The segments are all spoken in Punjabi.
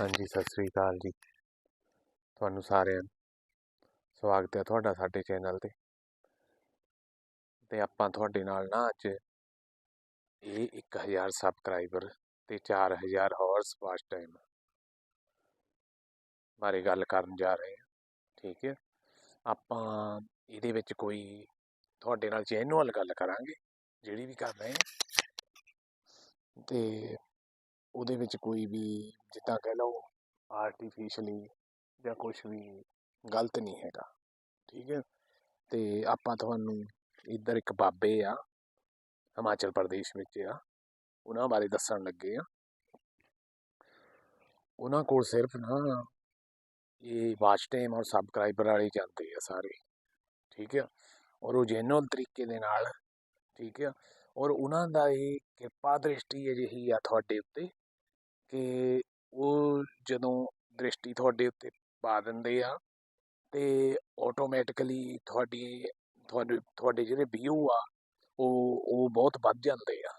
ਹਾਂਜੀ, ਸਤਿ ਸ੍ਰੀ ਅਕਾਲ ਜੀ। ਤੁਹਾਨੂੰ ਸਾਰਿਆਂ ਨੂੰ ਸਵਾਗਤ ਹੈ ਤੁਹਾਡਾ ਸਾਡੇ ਚੈਨਲ ਤੇ। ਤੇ ਆਪਾਂ ਤੁਹਾਡੇ ਨਾਲ ਨਾ ਅੱਜ ਇਹ 1000 ਸਬਸਕ੍ਰਾਈਬਰ ਤੇ 4000 ਹਾਵਰਸ ਵਾਚ ਟਾਈਮ ਬਾਰੇ ਗੱਲ ਕਰਨ ਜਾ ਰਹੇ ਹਾਂ, ਠੀਕ ਹੈ? ਆਪਾਂ ਇਹਦੇ ਵਿੱਚ ਕੋਈ ਤੁਹਾਡੇ ਨਾਲ ਜੈਨੂਅਲ ਗੱਲ ਕਰਾਂਗੇ, ਜਿਹੜੀ ਵੀ ਕਰ ਰਹੇ ਹਾਂ। ਤੇ ਉਹਦੇ ਵਿੱਚ ਕੋਈ ਵੀ ਜਿੱਦਾਂ ਕਹਿ ਲਓ ਆਰਟੀਫਿਸ਼ਲੀ ਜਾਂ ਕੁਛ ਵੀ ਗਲਤ ਨਹੀਂ ਹੈਗਾ, ਠੀਕ ਹੈ? ਤੇ ਆਪਾਂ ਤੁਹਾਨੂੰ ਇੱਧਰ ਇੱਕ ਬਾਬੇ ਆ, ਹਿਮਾਚਲ ਪ੍ਰਦੇਸ਼ ਵਿੱਚ ਆ, ਉਹਨਾਂ ਬਾਰੇ ਦੱਸਣ ਲੱਗੇ ਆ। ਉਹਨਾਂ ਕੋਲ ਸਿਰਫ ਨਾ ਇਹ ਵਾਚ ਟਾਈਮ ਔਰ ਸਬਸਕ੍ਰਾਈਬਰ ਵਾਲੇ ਜਾਂਦੇ ਆ ਸਾਰੇ, ਠੀਕ ਹੈ? ਔਰ ਉਹ ਜੈਨੂਅਲ ਤਰੀਕੇ ਦੇ ਨਾਲ, ਠੀਕ ਹੈ? ਔਰ ਉਹਨਾਂ ਦਾ ਇਹ ਕਿਰਪਾ ਦ੍ਰਿਸ਼ਟੀ ਅਜਿਹੀ ਆ ਤੁਹਾਡੇ ਉੱਤੇ ਕਿ ਉਹ ਜਦੋਂ ਦ੍ਰਿਸ਼ਟੀ ਤੁਹਾਡੇ ਉੱਤੇ ਪਾ ਦਿੰਦੇ ਆ ਤੇ ਆਟੋਮੈਟਿਕਲੀ ਤੁਹਾਡੀ, ਤੁਹਾਡੇ ਤੁਹਾਡੇ ਜਿਹੜੇ ਵਿਊ ਆ, ਉਹ ਉਹ ਬਹੁਤ ਵੱਧ ਜਾਂਦੇ ਆ।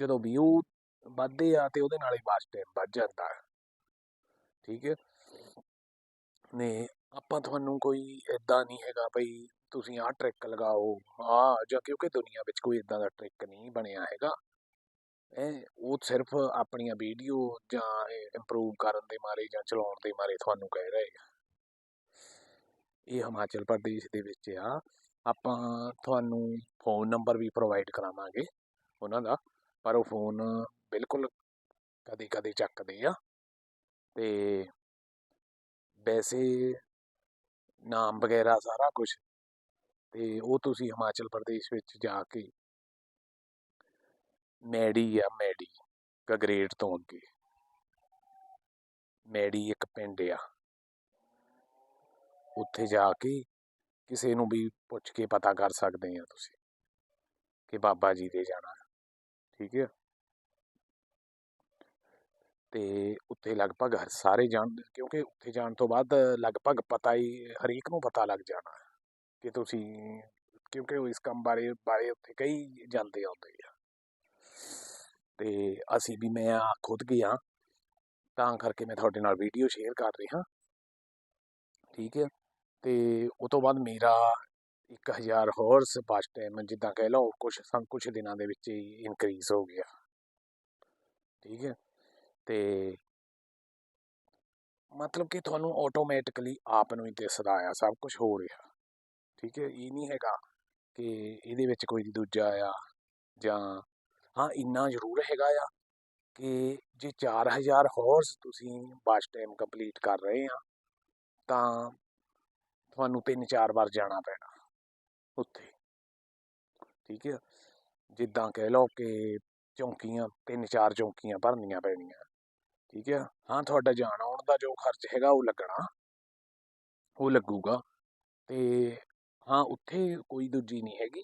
ਜਦੋਂ ਵਿਊ ਵੱਧਦੇ ਆ ਤੇ ਉਹਦੇ ਨਾਲ ਹੀ ਵਾਚ ਟਾਈਮ ਵੱਧ ਜਾਂਦਾ। ਠੀਕ ਹੈ? ਨੇ ਆਪਾਂ ਤੁਹਾਨੂੰ ਕੋਈ ਇੱਦਾਂ ਨਹੀਂ ਹੈਗਾ ਬਈ ਤੁਸੀਂ ਆਹ ਟ੍ਰਿਕ ਲਗਾਓ ਆ ਜਾਂ ਕਿਉਂਕਿ ਦੁਨੀਆ ਵਿੱਚ ਕੋਈ ਇਦਾਂ ਦਾ ਟ੍ਰਿਕ ਨਹੀਂ ਬਣਿਆ ਹੈਗਾ। ਇਹ ਉਹ ਸਿਰਫ ਆਪਣੀਆਂ ਵੀਡੀਓ ਜਾਂ ਇੰਪਰੂਵ ਕਰਨ ਦੇ ਮਾਰੇ ਜਾਂ ਚਲਾਉਣ ਦੇ ਮਾਰੇ ਤੁਹਾਨੂੰ ਕਹਿ ਰਹੇ ਆ। ਇਹ ਹਿਮਾਚਲ ਪ੍ਰਦੇਸ਼ ਦੇ ਵਿੱਚ ਆ। ਆਪਾਂ ਤੁਹਾਨੂੰ ਫੋਨ ਨੰਬਰ ਵੀ ਪ੍ਰੋਵਾਈਡ ਕਰਾਵਾਂਗੇ ਉਹਨਾਂ ਦਾ, ਪਰ ਉਹ ਫੋਨ ਬਿਲਕੁਲ ਕਦੇ ਕਦੇ ਚੱਕਦੇ ਆ। ਤੇ ਵੈਸੇ ਨਾਮ ਵਗੈਰਾ ਸਾਰਾ ਕੁਝ ਤੇ ਉਹ ਤੁਸੀਂ ਹਿਮਾਚਲ ਪ੍ਰਦੇਸ਼ ਵਿੱਚ ਜਾ ਕੇ ਮੈਡੀ ਆ, ਮੈਡੀ ਗਗਰੇਟ ਤੋਂ ਅੱਗੇ। ਮੈਡੀ ਇੱਕ ਪਿੰਡ ਆ। ਉੱਥੇ ਜਾ ਕੇ ਕਿਸੇ ਨੂੰ ਵੀ ਪੁੱਛ ਕੇ ਪਤਾ ਕਰ ਸਕਦੇ ਆ ਤੁਸੀਂ ਕਿ ਬਾਬਾ ਜੀ ਦੇ ਜਾਣਾ। ਠੀਕ ਹੈ ਤੇ ਉੱਥੇ ਲਗਭਗ ਹਰ ਸਾਰੇ ਜਾਣ ਕਿਉਂਕਿ ਉੱਥੇ ਜਾਣ ਤੋਂ ਬਾਅਦ ਲਗਭਗ ਪਤਾ ਹੀ, ਹਰੇਕ ਨੂੰ ਪਤਾ ਲੱਗ ਜਾਣਾ ਕਿ ਤੁਸੀਂ ਕਿਉਂਕਿ ਉਹ ਇਸ ਕੰਮ ਬਾਰੇ ਬਾਰੇ ਉੱਥੇ ਕਈ ਜਾਂਦੇ ਆਉਂਦੇ ਆ। ਤੇ ਅਸੀਂ ਵੀ ਮੈਂ ਖੁਦ ਗਿਆ ਤਾਂ ਕਰਕੇ ਮੈਂ ਤੁਹਾਡੇ ਨਾਲ ਵੀਡੀਓ ਸ਼ੇਅਰ ਕਰ ਰਿਹਾ। ਠੀਕ ਹੈ, ਤੇ ਉਹ ਤੋਂ ਬਾਅਦ ਮੇਰਾ 1000 ਹਾਰਸ ਵਾਚ ਟਾਈਮ ਜਿੱਦਾਂ ਕਹਿ ਲਓ ਕੁਝ ਸੰ ਕੁਝ ਦਿਨਾਂ ਦੇ ਵਿੱਚ ਹੀ ਇਨਕਰੀਜ਼ ਹੋ ਗਿਆ। ਠੀਕ ਹੈ ਤੇ ਮਤਲਬ ਕਿ ਤੁਹਾਨੂੰ ਆਟੋਮੈਟਿਕਲੀ ਆਪ ਨੂੰ ਹੀ ਦਿਸਦਾ ਆ, ਸਭ ਕੁਝ ਹੋ ਰਿਹਾ। ਠੀਕ ਹੈ, ਇਹ ਨਹੀਂ ਹੈਗਾ ਕਿ ਇਹਦੇ ਵਿੱਚ ਕੋਈ ਦੂਜਾ ਆ ਜਾਂ, ਹਾਂ, ਇੰਨਾ ਜ਼ਰੂਰ ਹੈਗਾ ਆ ਕਿ ਜੇ 4000 ਹਾਰਸ ਤੁਸੀਂ ਵਾਚ ਟਾਈਮ ਕੰਪਲੀਟ ਕਰ ਰਹੇ ਆ, ਤਾਂ ਤੁਹਾਨੂੰ ਤਿੰਨ ਚਾਰ ਵਾਰ ਜਾਣਾ ਪੈਣਾ ਉੱਥੇ। ਠੀਕ ਹੈ, ਜਿੱਦਾਂ ਕਹਿ ਲਓ ਕਿ ਚੌਂਕੀਆਂ, ਤਿੰਨ ਚਾਰ ਚੌਂਕੀਆਂ ਭਰਨੀਆਂ ਪੈਣੀਆਂ। ਠੀਕ ਹੈ? ਹਾਂ, ਤੁਹਾਡਾ ਜਾਣ ਆਉਣ ਦਾ ਜੋ ਖਰਚ ਹੈਗਾ ਉਹ ਲੱਗਣਾ, ਉਹ ਲੱਗੂਗਾ। ਤੇ ਹਾਂ, ਉੱਥੇ ਕੋਈ ਦੂਜੀ ਨਹੀਂ ਹੈਗੀ।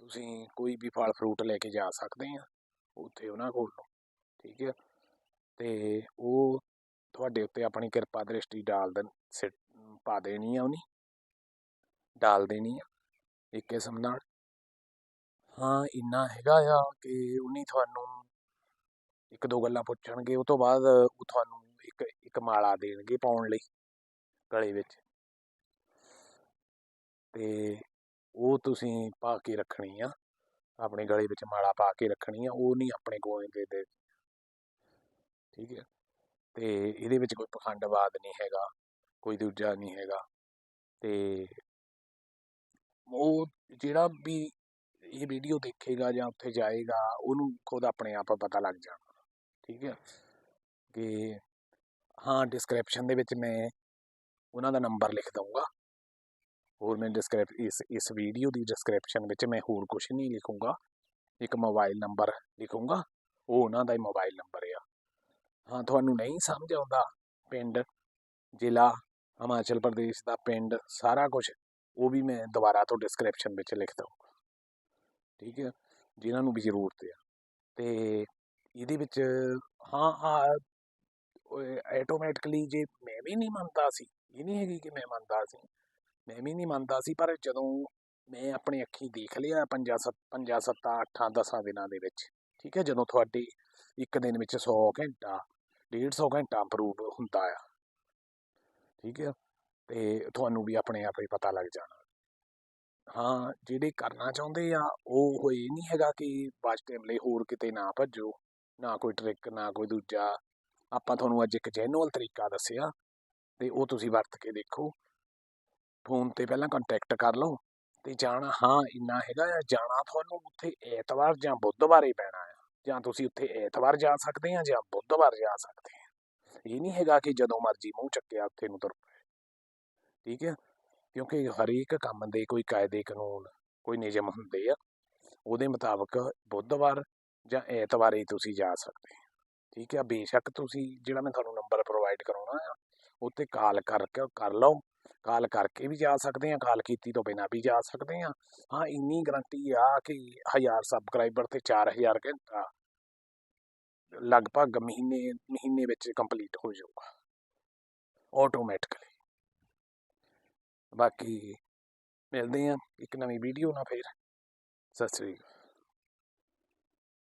ਤੁਸੀਂ ਕੋਈ ਵੀ ਫਲ ਫਰੂਟ ਲੈ ਕੇ ਜਾ ਸਕਦੇ ਆ, ਉੱਥੇ ਉਹਨਾਂ ਕੋਲ ਠੀਕ ਹੈ? ਤੇ ਉਹ ਤੁਹਾਡੇ ਉੱਤੇ ਆਪਣੀ ਕਿਰਪਾ ਦ੍ਰਿਸ਼ਟੀ ਡਾਲ ਦੇਣ, ਸਿੱਟ, ਪਾ ਦੇਣੀ ਆ ਉਹਨੇ, ਡਾਲ ਦੇਣੀ ਆ, ਇੱਕ ਕਿਸਮ ਨਾਲ। ਹਾਂ, ਇੰਨਾ ਹੈਗਾ ਆ ਕਿ ਉਹਨੇ ਤੁਹਾਨੂੰ ਇੱਕ ਦੋ ਗੱਲਾਂ ਪੁੱਛਣਗੇ, ਉਹ ਤੋਂ ਬਾਅਦ ਉਹ ਤੁਹਾਨੂੰ ਇੱਕ ਇੱਕ ਮਾਲਾ ਦੇਣਗੇ ਪਾਉਣ ਲਈ ਗਲੇ ਵਿੱਚ। ਤੇ ਉਹ ਤੁਸੀਂ ਪਾ ਕੇ ਰੱਖਣੀ ਆ, ਆਪਣੇ ਗਲੇ ਵਿੱਚ ਮਾਲਾ ਪਾ ਕੇ ਰੱਖਣੀ ਆ, ਉਹ ਨਹੀਂ ਆਪਣੇ ਕੋਲ ਦੇ ਠੀਕ ਹੈ? ਤੇ ਇਹਦੇ ਵਿੱਚ ਕੋਈ ਪਖੰਡਵਾਦ ਨਹੀਂ ਹੈਗਾ, ਕੋਈ ਦੂਜਾ ਨਹੀਂ ਹੈਗਾ। ਤੇ ਉਹ ਜਿਹੜਾ ਵੀ ਇਹ ਵੀਡੀਓ ਦੇਖੇਗਾ ਜਾਂ ਉੱਥੇ ਜਾਏਗਾ, ਉਹਨੂੰ ਖੁਦ ਆਪਣੇ ਆਪ ਪਤਾ ਲੱਗ ਜਾਣਾ। ਠੀਕ ਹੈ। ਕਿ ਹਾਂ ਡਿਸਕ੍ਰਿਪਸ਼ਨ ਦੇ ਵਿੱਚ ਮੈਂ ਉਹਨਾਂ ਦਾ ਨੰਬਰ ਲਿਖ ਦਊਂਗਾ। ਹੋਰ ਮੈਂ ਡਿਸਕ੍ਰਿਪ ਇਸ ਇਸ ਵੀਡੀਓ ਦੀ ਡਿਸਕ੍ਰਿਪਸ਼ਨ ਵਿੱਚ ਮੈਂ ਹੋਰ ਕੁਝ ਨਹੀਂ ਲਿਖੂੰਗਾ। ਇੱਕ ਮੋਬਾਈਲ ਨੰਬਰ ਲਿਖੂੰਗਾ। ਉਹ ਉਹਨਾਂ ਦਾ ਹੀ ਮੋਬਾਈਲ ਨੰਬਰ ਆ। ਹਾਂ, ਤੁਹਾਨੂੰ ਨਹੀਂ ਸਮਝ ਆਉਂਦਾ ਪਿੰਡ, ਜ਼ਿਲ੍ਹਾ, ਹਿਮਾਚਲ ਪ੍ਰਦੇਸ਼ ਦਾ ਪਿੰਡ, ਸਾਰਾ ਕੁਝ ਉਹ ਵੀ ਮੈਂ ਦੁਬਾਰਾ ਤੋਂ ਡਿਸਕ੍ਰਿਪਸ਼ਨ ਵਿੱਚ ਲਿਖ ਦਊਂਗਾ ਠੀਕ ਹੈ। ਜਿਨ੍ਹਾਂ ਨੂੰ ਵੀ ਜ਼ਰੂਰਤ ਆ। ਤੇ ਇਹਦੇ ਵਿੱਚ ਹਾਂ ਹਾਂ ਆਟੋਮੈਟਿਕਲੀ ਜੇ ਮੈਂ ਵੀ ਨਹੀਂ ਮੰਨਦਾ ਸੀ, ਇਹ ਨਹੀਂ ਹੈਗੀ ਕਿ ਮੈਂ ਮੰਨਦਾ ਸੀ, ਮੈਂ ਵੀ ਨਹੀਂ ਮੰਨਦਾ ਸੀ, ਪਰ ਜਦੋਂ ਮੈਂ ਆਪਣੀ ਅੱਖੀ ਦੇਖ ਲਿਆ ਪੰਜਾਂ ਸੱਤ, ਪੰਜਾਂ ਸੱਤਾਂ, ਅੱਠਾਂ, ਦਸਾਂ ਦਿਨਾਂ ਦੇ ਵਿੱਚ, ਠੀਕ ਹੈ, ਜਦੋਂ ਤੁਹਾਡੀ ਇੱਕ ਦਿਨ ਵਿੱਚ 100 ਘੰਟਾ 150 ਘੰਟਾ ਅਪਰੂਵ ਹੁੰਦਾ ਆ, ਠੀਕ ਹੈ, ਤੇ ਤੁਹਾਨੂੰ ਵੀ ਆਪਣੇ ਆਪ ਹੀ ਪਤਾ ਲੱਗ ਜਾਣਾ। ਹਾਂ, ਜਿਹੜੇ ਕਰਨਾ ਚਾਹੁੰਦੇ ਆ, ਉਹ ਉਹ ਇਹ ਨਹੀਂ ਹੈਗਾ ਕਿ ਬਸ ਟਾਈਮ ਲਈ ਹੋਰ ਕਿਤੇ ਨਾ ਭੱਜੋ। ਨਾ ਕੋਈ ਟ੍ਰਿਕ ਨਾ ਕੋਈ ਦੂਜਾ। ਆਪਾਂ ਤੁਹਾਨੂੰ ਅੱਜ ਇੱਕ ਜੈਨੂਅਲ ਤਰੀਕਾ ਦੱਸਿਆ ਤੇ ਉਹ ਤੁਸੀਂ ਵਰਤ ਕੇ ਦੇਖੋ। ਫੋਨ ਤੇ ਪਹਿਲਾਂ ਕੰਟੈਕਟ ਕਰ ਲਓ ਤੇ ਜਾਣਾ, ਹਾਂ, ਇੰਨਾ ਹੈਗਾ ਆ, ਜਾਣਾ ਤੁਹਾਨੂੰ ਉੱਥੇ ਐਤਵਾਰ ਜਾਂ ਬੁੱਧਵਾਰ ਹੀ ਪੈਣਾ ਆ। ਜਾਂ ਤੁਸੀਂ ਉੱਥੇ ਐਤਵਾਰ ਜਾ ਸਕਦੇ ਆ ਜਾਂ ਬੁੱਧਵਾਰ ਜਾ ਸਕਦੇ ਆ। ਇਹ ਨਹੀਂ ਹੈਗਾ ਕਿ ਜਦੋਂ ਮਰਜ਼ੀ ਮੂੰਹ ਚੱਕਿਆ ਉੱਥੇ ਨੂੰ ਤੁਰ ਪਏ। ਠੀਕ ਹੈ ਕਿਉਂਕਿ ਹਰੇਕ ਕੰਮ ਦੇ ਕੋਈ ਕਾਇਦੇ ਕਾਨੂੰਨ, ਕੋਈ ਨਿਯਮ ਹੁੰਦੇ ਆ। ਉਹਦੇ ਮੁਤਾਬਕ ਬੁੱਧਵਾਰ ਜਾਂ ਐਤਵਾਰ ਹੀ ਤੁਸੀਂ ਜਾ ਸਕਦੇ ਠੀਕ ਹੈ, ਬੇਸ਼ੱਕ ਤੁਸੀਂ ਜਿਹੜਾ ਮੈਂ ਤੁਹਾਨੂੰ ਨੰਬਰ ਪ੍ਰੋਵਾਈਡ ਕਰਾਉਣਾ ਆ, ਉੱਤੇ ਕਾਲ ਕਰਕੇ ਕਰ ਲਓ। ਕਾਲ ਕਰਕੇ ਵੀ ਜਾ ਸਕਦੇ ਆ ਕਾਲ ਕੀਤੀ ਤੋਂ ਬਿਨਾਂ ਵੀ ਜਾ ਸਕਦੇ ਆ। ਹਾਂ, ਇੰਨੀ ਗਰੰਟੀ ਆ ਕਿ 1000 ਸਬਸਕ੍ਰਾਈਬਰ ਤੇ 4000 ਘੰਟਾ ਲਗਭਗ ਮਹੀਨੇ ਮਹੀਨੇ ਵਿੱਚ ਕੰਪਲੀਟ ਹੋ ਜਾਊਗਾ। ਆਟੋਮੈਟਿਕਲੀ ਬਾਕੀ ਮਿਲਦੇ ਆ ਇੱਕ ਨਵੀਂ ਵੀਡੀਓ ਨਾਲ ਫੇਰ। ਸਤਿ ਸ੍ਰੀ ਅਕਾਲ।